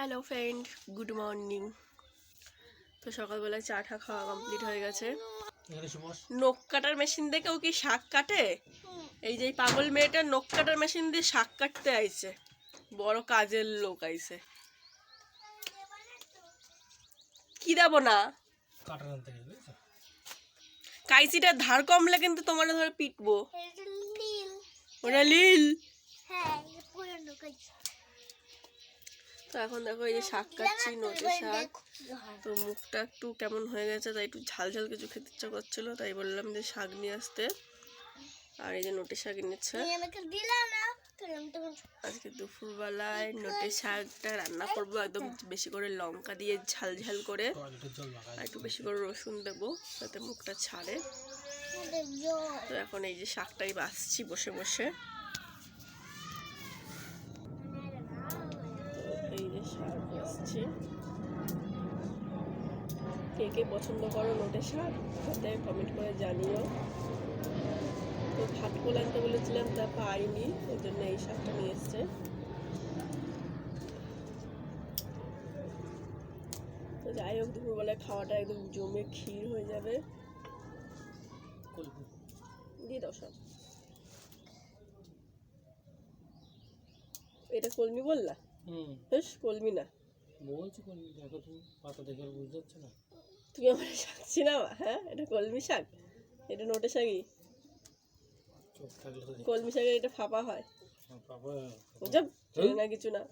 Hello friend good morning. তো সকালবেলায় চা টা খাওয়া কমপ্লিট হয়ে গেছে। নখ কাটার মেশিন দিয়ে কেউ কি শাক কাটে? এই যে এই পাগল মেয়েটা নখ কাটার মেশিন দিয়ে শাক কাটতে আইছে। বড় কাজের লোক আইছে। কি দেবো না? কাইচিটার ধার কমলে কিন্তু তোমার ধরে পিটবো। ওটা লিল হ্যাঁ তো এখন দেখো এই যে শাক কাটছি নটে শাক। তো মুখটা একটু কেমন হয়ে গেছে তাই একটু ঝাল ঝাল কিছু খেতে ইচ্ছা করছিল তাই বললাম যে শাক নিয়ে আসতে। আর এই যে নোটে শাক এনেছে। আজকে দুপুরবেলায় নোটে শাকটা রান্না করব একদম বেশি করে লঙ্কা দিয়ে ঝাল ঝাল করে। আর একটু বেশি করে রসুন দেবো যাতে মুখটা ছাড়ে। তো এখন এই যে শাকটাই বাছছি বসে বসে। তো এই যে শাক বাছছি কে কে পছন্দ করো নোটে শাক সাথে কমেন্ট করে জানিও। তো ভাত আনতে বলেছিলাম, তা পাইনি ওই জন্য এই শাকটা নিয়ে এসছে। তো যাই হোক, দুপুরবেলায় খাওয়াটা একদম জমে ক্ষীর হয়ে যাবে। দিয়ে দাও সব। এটা কলমি বললা? বেশ কলমি না। বলছি কলমি দেখো তুমি পাতা দেখে বুঝতে পারছ না? তুমি আমার শাক চিনাবা হ্যাঁ এটা কলমি শাক। এটা নোটে শাকই। কলমি শাকের এটা ফাঁপা হয়। বুঝব চেনে না কিছু না।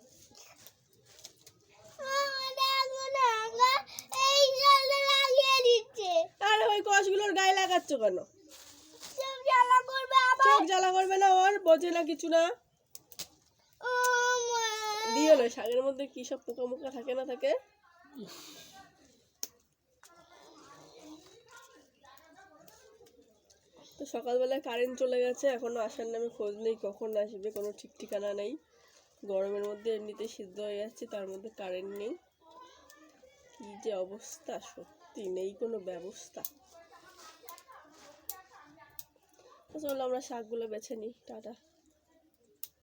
আরে ওই কষগুলোর গায়ে লাগাচ্ছ কেন? জ্বালা চোখ জ্বালা করবে না ওর? বোঝে না কিছু না? দিয়ে না, শাকের মধ্যে কি সব পোকা মোকা থাকে না থাকে? তো সকালবেলায় কারেন্ট চলে গেছে, এখনও আসার নামে খোঁজ নেই, কখন আসবে, কোনো ঠিক ঠিকানা নেই। গরমের মধ্যে এমনিতে সিদ্ধ হয়ে যাচ্ছে, তার মধ্যে কারেন্ট নেই। কি যে অবস্থা, সত্যি নেই কোনো ব্যবস্থা। চলো আমরা শাকগুলো বেছে নিই, টাটা।